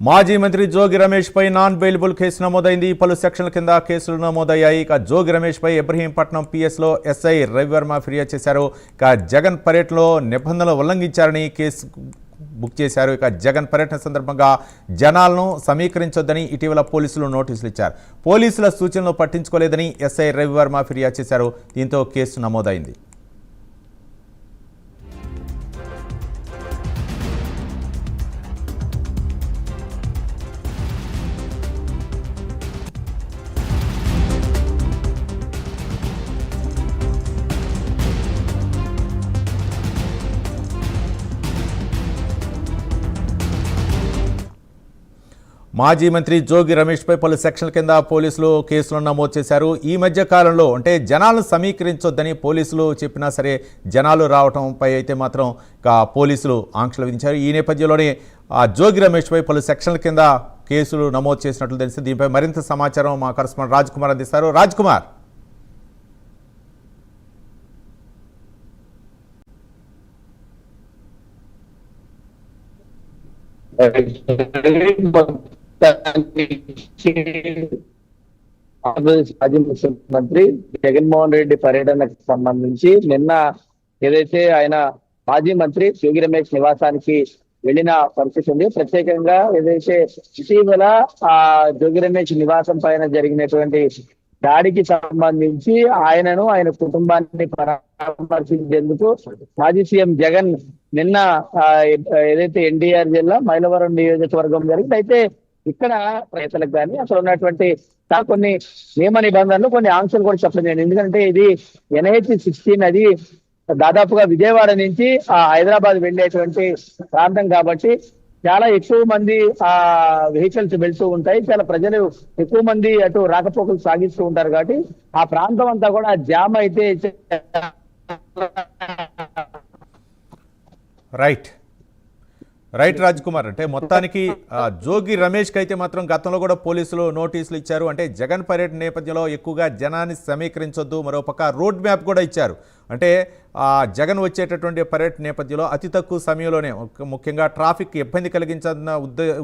మాజీ మంత్రి జోగి రమేష్పై నాన్ బెయిలబుల్ కేసు నమోదైంది. పలు సెక్షన్ల కింద కేసులు నమోదయ్యాయి. ఇక జోగి రమేష్పై ఇబ్రహీంపట్నం పిఎస్లో ఎస్ఐ రవివర్మ ఫిర్యాదు చేశారు. ఇక జగన్ పర్యటనలో నిబంధనలు ఉల్లంఘించారని కేసు బుక్ చేశారు. ఇక జగన్ పర్యటన సందర్భంగా జనాలను సమీకరించొద్దని ఇటీవల పోలీసులు నోటీసులు ఇచ్చారు. పోలీసుల సూచనలు పట్టించుకోలేదని ఎస్ఐ రవివర్మ ఫిర్యాదు చేశారు. దీంతో కేసు నమోదైంది. మాజీ మంత్రి జోగి రమేష్పై పలు సెక్షన్ల కింద పోలీసులు కేసులు నమోదు చేశారు. ఈ మధ్య కాలంలో అంటే జనాలను సమీకరించొద్దని పోలీసులు చెప్పినా సరే జనాలు రావడంపై అయితే మాత్రం పోలీసులు ఆంక్షలు విధించారు. ఈ నేపథ్యంలోనే ఆ జోగి రమేష్పై పలు సెక్షన్ల కింద కేసులు నమోదు చేసినట్లు తెలిసింది. దీనిపై మరింత సమాచారం మా కరస్పాండ్ రాజ్ కుమార్ అందిస్తారు రాజ్ కుమార్ ఆంధ్రప్రదేశ్ మాజీ ముఖ్యమంత్రి జగన్మోహన్ రెడ్డి పర్యటనకు సంబంధించి నిన్న ఏదైతే ఆయన మాజీ మంత్రి యోగి రమేష్ నివాసానికి వెళ్ళిన పరిస్థితి ఉంది. ప్రత్యేకంగా ఏదైతే ఇటీవల ఆ జోగి రమేష్ నివాసం పైన జరిగినటువంటి దాడికి సంబంధించి ఆయనను ఆయన కుటుంబాన్ని పరామర్శించేందుకు మాజీ సీఎం జగన్ నిన్న ఏదైతే ఎన్టీఆర్ జిల్లా మైలవరం నియోజకవర్గం జరిగింది. అయితే ఇక్కడ రైతులకు కానీ అక్కడ ఉన్నటువంటి కొన్ని నియమ నిబంధనలు కొన్ని ఆంక్షలు కూడా చెప్పలేదు ఎందుకంటే ఇది ఎన్హెచ్ సిక్స్టీన్ అది దాదాపుగా విజయవాడ నుంచి ఆ హైదరాబాద్ వెళ్ళేటువంటి ప్రాంతం కాబట్టి చాలా ఎక్కువ మంది ఆ వెహికల్స్ వెళ్తూ ఉంటాయి. చాలా ప్రజలు ఎక్కువ మంది అటు రాకపోకలు సాగిస్తూ ఉంటారు కాబట్టి ఆ ప్రాంతం అంతా కూడా జామ్ అయితే రైట్ రైట్ రాజ్ కుమార్ అంటే మొత్తానికి జోగి రమేష్కి అయితే మాత్రం గతంలో కూడా పోలీసులు నోటీసులు ఇచ్చారు. అంటే జగన్ పర్యటన నేపథ్యంలో ఎక్కువగా జనాన్ని సమీకరించొద్దు మరోపక్క రోడ్ మ్యాప్ కూడా ఇచ్చారు. అంటే ఆ, జగన్ వచ్చేటటువంటి పర్యటన నేపథ్యంలో అతి తక్కువ సమయంలోనే ముఖ్యంగా ట్రాఫిక్ ఇబ్బంది కలిగించాలన్న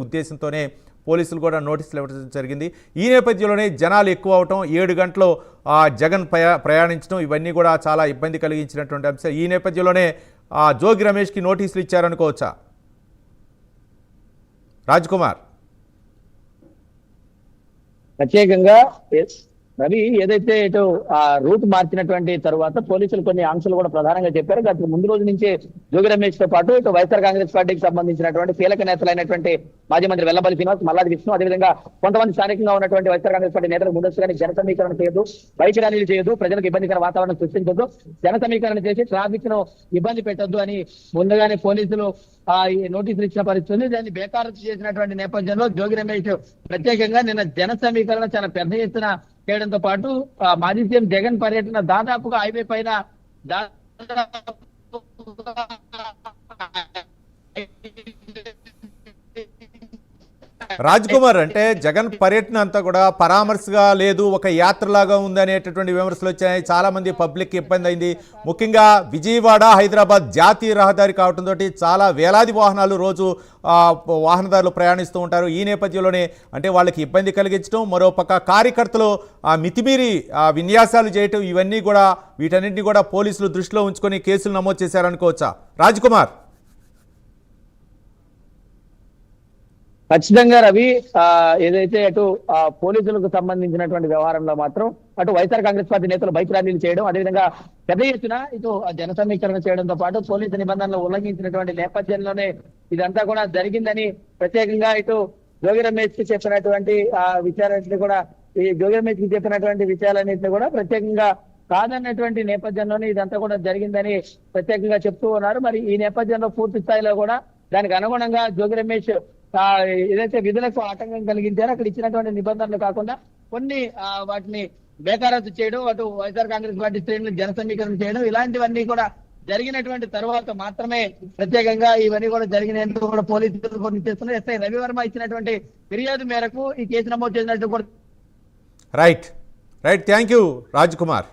ఉద్దేశంతోనే పోలీసులు కూడా నోటీసులు ఇవ్వడం జరిగింది. ఈ నేపథ్యంలోనే జనాలు ఎక్కువ అవటం ఏడు గంటలు ఆ, జగన్ ప్రయా ప్రయాణించడం ఇవన్నీ కూడా చాలా ఇబ్బంది కలిగించినటువంటి అంశం. ఈ నేపథ్యంలోనే ఆ, జోగి రమేష్కి నోటీసులు ఇచ్చారనుకోవచ్చా? రాజ్ కుమార్. ప్రత్యేకంగా రవి ఏదైతే ఇటు ఆ రూట్ మార్చినటువంటి తరువాత పోలీసులు కొన్ని ఆంక్షలు కూడా ప్రధానంగా చెప్పారు. గత ముందు రోజు నుంచే జోగి రమేష్తో పాటు ఇటు వైఎస్ఆర్ కాంగ్రెస్ పార్టీకి సంబంధించినటువంటి కీలక నేతలైనటువంటి మాజీ మంత్రి వెల్లపల్లి శ్రీనివాస్ మల్లాది విష్ణు అదేవిధంగా కొంతమంది స్థానికంగా ఉన్నటువంటి వైఎస్ఆర్ కాంగ్రెస్ పార్టీ నేతలు ముందస్తు కానీ జన సమీకరణ చేయదు బయట ర్యాలీలు చేయదు ప్రజలకు ఇబ్బందికర వాతావరణం సృష్టించొద్దు. జన సమీకరణ చేసి ట్రాఫిక్ను ఇబ్బంది పెట్టొద్దు అని ముందుగానే పోలీసులు ఆ ఈ నోటీసులు ఇచ్చిన పరిస్థితి దాన్ని బేకారు చేసినటువంటి నేపథ్యంలో జోగి రమేష్ ప్రత్యేకంగా నిన్న జన సమీకరణ చాలా పెద్ద ఎత్తున చేయడంతో పాటు మాజీ సీఎం జగన్ పర్యటన దాదాపుగా హైవే పైన రాజ్ కుమార్ అంటే జగన్ పర్యటన అంతా కూడా పరామర్శగా లేదు ఒక యాత్రలాగా ఉంది అనేటటువంటి విమర్శలు వచ్చాయి. చాలా మంది పబ్లిక్ ఇబ్బంది అయింది. ముఖ్యంగా విజయవాడ హైదరాబాద్ జాతీయ రహదారి కావడంతో చాలా వేలాది వాహనాలు రోజు వాహనదారులు ప్రయాణిస్తూ ఉంటారు. ఈ నేపథ్యంలోనే అంటే వాళ్ళకి ఇబ్బంది కలిగించడం మరోపక్క కార్యకర్తలు ఆ, మితిమీరి విన్యాసాలు చేయటం ఇవన్నీ కూడా వీటన్నింటినీ కూడా పోలీసులు దృష్టిలో ఉంచుకొని కేసులు నమోదు చేశారనుకోవచ్చా? రాజ్ కుమార్ ఖచ్చితంగా రవి ఆ, ఏదైతే అటు పోలీసులకు సంబంధించినటువంటి వ్యవహారంలో మాత్రం అటు వైఎస్ఆర్ కాంగ్రెస్ పార్టీ నేతలు బైక్ ర్యాలీలు చేయడం అదేవిధంగా పెద్ద ఎత్తున ఇటు ఆ జన సమీకరణ చేయడంతో పాటు పోలీసు నిబంధనలు ఉల్లంఘించినటువంటి నేపథ్యంలోనే ఇదంతా కూడా జరిగిందని ప్రత్యేకంగా ఇటు జోగి రమేష్కి చెప్పినటువంటి ఆ విచారాన్ని కూడా ఈ జోగి రమేష్కి చెప్పినటువంటి విషయాలన్నింటినీ కూడా ప్రత్యేకంగా కాదన్నటువంటి నేపథ్యంలోనే ఇదంతా కూడా జరిగిందని ప్రత్యేకంగా చెప్తూ ఉన్నారు. మరి ఈ నేపథ్యంలో పూర్తి స్థాయిలో కూడా దానికి అనుగుణంగా జోగి రమేష్ ఏదైతే విధులకు ఆటంకం కలిగించారో అక్కడ ఇచ్చినటువంటి నిబంధనలు కాకుండా కొన్ని వాటిని బేకారత్తు చేయడం అటు వైఎస్ఆర్ కాంగ్రెస్ పార్టీ శ్రేణులు జన సమీకరణ చేయడం ఇలాంటివన్నీ కూడా జరిగినటువంటి తర్వాత మాత్రమే ప్రత్యేకంగా ఇవన్నీ కూడా జరిగినందుకు కూడా పోలీసులు కొన్ని చేస్తున్నారు ఎస్ఐ రవివర్మ ఇచ్చినటువంటి ఫిర్యాదు మేరకు ఈ కేసు నమోదు చేసినట్టు కూడా right right thank you Raj Kumar